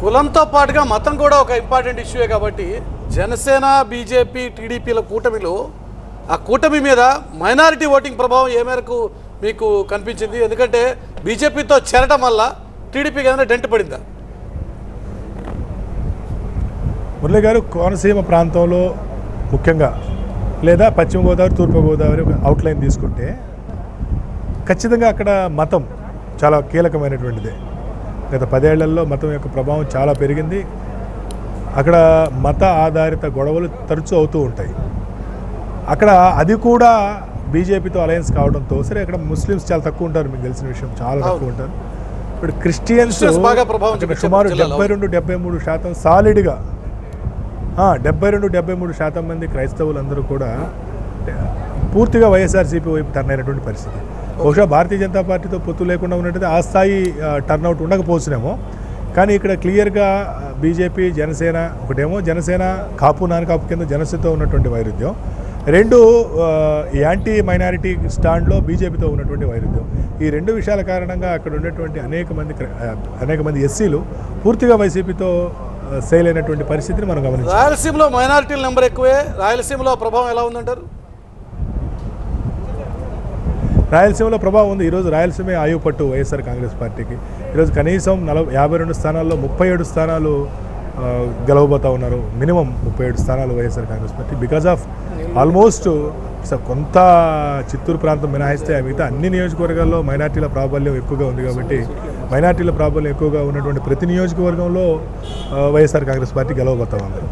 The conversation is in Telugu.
కులంతో పాటుగా మతం కూడా ఒక ఇంపార్టెంట్ ఇష్యూయే కాబట్టి జనసేన బీజేపీ టీడీపీల కూటమిలో ఆ కూటమి మీద మైనారిటీ ఓటింగ్ ప్రభావం ఏ మేరకు మీకు కనిపించింది? ఎందుకంటే బీజేపీతో చేరటం వల్ల టీడీపీకి ఏదైనా డెంట్ పడిందా? మురళి గారు కోనసీమ ప్రాంతంలో ముఖ్యంగా లేదా పశ్చిమ గోదావరి తూర్పు గోదావరి అవుట్లైన్ తీసుకుంటే ఖచ్చితంగా అక్కడ మతం చాలా కీలకమైనటువంటిదే. గత పదేళ్ళలో మతం యొక్క ప్రభావం చాలా పెరిగింది. అక్కడ మత ఆధారిత గొడవలు తరచూ అవుతూ ఉంటాయి. అక్కడ అది కూడా బీజేపీతో అలయన్స్ కావడంతో సరే అక్కడ ముస్లిమ్స్ చాలా తక్కువ ఉంటారు మీకు తెలిసిన విషయం చాలా తక్కువ ఉంటారు. ఇప్పుడు క్రిస్టియన్స్ సుమారు. డెబ్బై రెండు డెబ్బై మూడు శాతం సాలిడ్గా డెబ్బై రెండు డెబ్బై మూడు శాతం మంది క్రైస్తవులందరూ కూడా పూర్తిగా వైఎస్ఆర్సీపీ వైపు టర్న్ అయినటువంటి పరిస్థితి. బహుశా భారతీయ జనతా పార్టీతో పొత్తు లేకుండా ఉన్నట్టయితే ఆ స్థాయి టర్న్అవుట్ ఉండకపోవచ్చునేమో. కానీ ఇక్కడ క్లియర్గా బీజేపీ జనసేన ఒకటేమో జనసేన కాపు నాన్ కాపు కింద జనసేనతో ఉన్నటువంటి వైరుధ్యం. రెండు యాంటీ మైనారిటీ స్టాండ్లో బీజేపీతో ఉన్నటువంటి వైరుధ్యం. ఈ రెండు విషయాల కారణంగా అక్కడ ఉన్నటువంటి అనేక మంది క్ర- అనేక మంది ఎస్సీలు పూర్తిగా వైసీపీతో సేల్ అయినటువంటి పరిస్థితిని మనం గమనించాం రాయలసీమలో మైనారిటీల నెంబర్ ఎక్కువే. రాయలసీమలో ప్రభావం ఎలా ఉందంటారు? రాయలసీమలో ప్రభావం ఉంది. ఈరోజు రాయలసీమే ఆయుపట్టు వైఎస్ఆర్ కాంగ్రెస్ పార్టీకి. ఈరోజు కనీసం నలభై యాభై రెండు స్థానాల్లో ముప్పై ఏడు స్థానాలు గెలవబోతా ఉన్నారు. మినిమం ముప్పై ఏడు స్థానాలు YSR Congress party. Because of almost కొంత చిత్తూరు ప్రాంతం మినహాయిస్తే మిగతా అన్ని నియోజకవర్గాల్లో మైనార్టీల ప్రాబల్యం ఎక్కువగా ఉంది కాబట్టి మైనార్టీల ప్రాబల్యం ఎక్కువగా ఉన్నటువంటి ప్రతి నియోజకవర్గంలో వైఎస్ఆర్ కాంగ్రెస్ పార్టీ గెలవబోతా ఉంది.